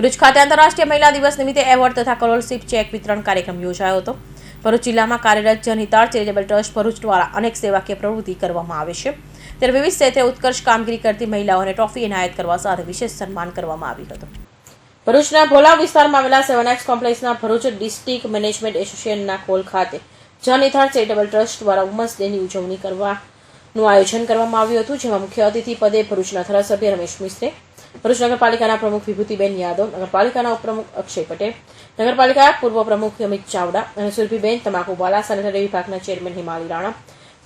ભરૂચ ખાતે આંતરરાષ્ટ્રીય મહિલા દિવસ નિમિત્તે એવોર્ડ તથા સ્કોલરશીપ ચેક વિતરણ કાર્યક્રમ યોજાયો હતો. ભરૂચ જિલ્લામાં કાર્યરત જનહિતાળ ચેરિટેબલ ટ્રસ્ટ ભરૂચ દ્વારા અનેક સેવાકીય પ્રવૃત્તિ કરવામાં આવે છે. ત્યારે વિવિધ ક્ષેત્રે ઉત્કર્ષ કામગીરી કરતી મહિલાઓને ટ્રોફી એનાયત કરવા સાથે વિશેષ સન્માન કરવામાં આવ્યું હતું. ભરૂચના ભોલા વિસ્તારમાં આવેલા સેવન એક્સ કોમ્પ્લેક્સના ભરૂચ ડિસ્ટ્રિક્ટ મેનેજમેન્ટ એસોસિએશનના કોલ ખાતે જનહિતાળ ચેરિટેબલ ટ્રસ્ટ દ્વારા વુમન્સ ડેની ઉજવણી કરવાનું આયોજન કરવામાં આવ્યું હતું, જેમાં મુખ્ય અતિથિ પદે ભરૂચના ધારાસભ્ય રમેશ મિસ્ત્રે ભરૂચ નગરપાલિકાના પ્રમુખ વિભૂતિબેન યાદવ, નગરપાલિકાના ઉપપ્રમુખ અક્ષય પટેલ નગરપાલિકા પૂર્વ પ્રમુખ અમિત ચાવડા અને સુરભીબેન તમાકુવાલા સેનેટરી વિભાગના ચેરમેન હિમાલી રાણા,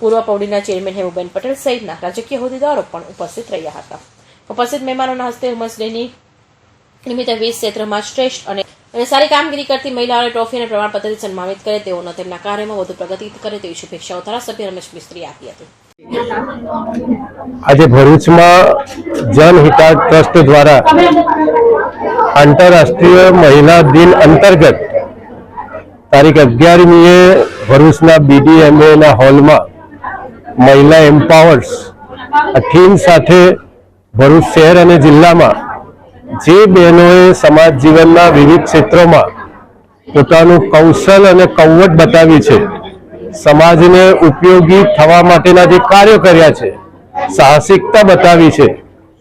પૂર્વ પૌડીના ચેરમેન હેમુબેન પટેલ સહિતના રાજકીય હોદ્દેદારો પણ ઉપસ્થિત રહ્યા હતા. ઉપસ્થિત મહેમાનોના હસ્તે વુમન્સ ડેની નિમિત્તે વીસ ક્ષેત્રમાં શ્રેષ્ઠ અને અને સારી કામગીરી કરતી મહિલાઓને ટ્રોફી અને પ્રમાણપત્રથી સન્માનિત કરે તેઓનો તેમના કાર્યમાં વધુ પ્રગતિ કરે તેવી શુભેચ્છાઓ ધારાસભ્ય રમેશ મિસ્ત્રી આપી હતી. આજે ભરૂચમાં જનહિતા ટ્રસ્ટ દ્વારા આંતરરાષ્ટ્રીય મહિલા દિન અંતર્ગત તારીખ અગિયારમીએ ભરૂચના બીડીએમએના હોલમાં મહિલા એમ્પાવર્સ, આ થીમ સાથે ભરૂચ શહેર અને જિલ્લામાં જે બહેનોએ સમાજ જીવનના વિવિધ ક્ષેત્રોમાં પોતાનું કૌશલ અને કૌવટ બતાવી છે. સમાજને ઉપયોગી થવા માટેના જે કાર્યો કર્યા છે, સાહસિકતા બતાવી છે,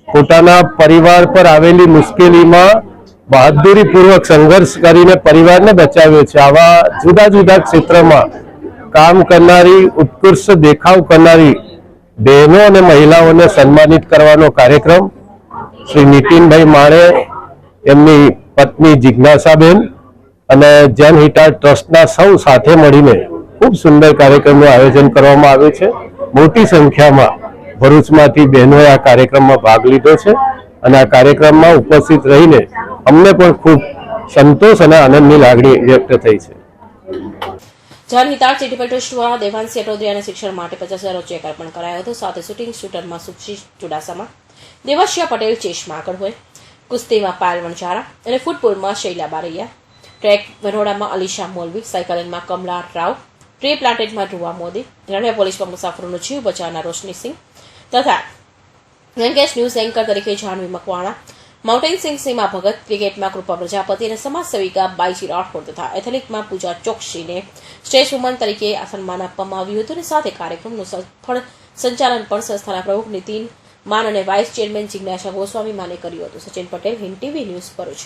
પોતાના પરિવાર પર આવેલી મુશ્કેલીમાં બહાદુરીપૂર્વક સંઘર્ષ કરીને પરિવારને બચાવ્યો છે. આવા જુદા જુદા ક્ષેત્રમાં કામ કરનારી, ઉત્કૃષ્ટ દેખાવ કરનારી બહેનો અને મહિલાઓને સન્માનિત કરવાનો કાર્યક્રમ શ્રી નીતિનભાઈ માણે એમની પત્ની જિજ્ઞાસાબેન અને જનહિતાળ ટ્રસ્ટના સૌ સાથે મળીને ખૂબ સુંદર કાર્યક્રમનું આયોજન કરવામાં આવ્યું છે. મોટી સંખ્યામાં ભરૂચમાંથી બહેનોએ આ કાર્યક્રમમાં ભાગ લીધો છે અને આ કાર્યક્રમમાં ઉપસ્થિત રહીને અમને પણ ખૂબ સંતોષ અને આનંદની લાગણી વ્યક્ત થઈ છે. જાનહિતાર ચેરિટેબલ ટ્રસ્ટ દ્વારા દેવાંશી શિક્ષણ માટે પચાસ હજારો ચેક અર્પણ કરાયો હતો. સાથે શૂટિંગ શૂટરમાં સુક્ષી ચુડાસામાં, દેવાશિયા પટેલ ચેશમાં આગળ હોય, કુસ્તીમાં પાયલ વણઝારા અને ફૂટબોલમાં શૈલા બારૈયા, ટ્રેક વરોડામાં અલીશા મોલવી, સાયકલિંગમાં કમલા રાવ ટ્રી પ્લાન્ટેડમાં ધ્રુવા મોદી. રણિયા પોલીસમાં મુસાફરોનો જીવ બચાવનાર રોશની સિંહ તથા ગંગેશ ન્યૂઝ એન્કર તરીકે જાહ્નવી મકવાણા માઉન્ટેન સિંહ સીમા ભગત, ક્રિકેટમાં કૃપા પ્રજાપતિ અને સમાજ સેવિકા બાઈજી રાઠોડ તથા એથ્લેટિકમાં પૂજા ચોકસીને શ્રેષ્ઠ વુમન તરીકે આ સન્માન આપવામાં આવ્યું હતું અને સાથે કાર્યક્રમનું સફળ સંચાલન પણ સંસ્થાના પ્રમુખ નીતિન માન અને વાઇસ ચેરમેન જિજ્ઞાસા ગોસ્વામી માને કર્યું હતું. Sachin Patel, Hind TV news Bharuch.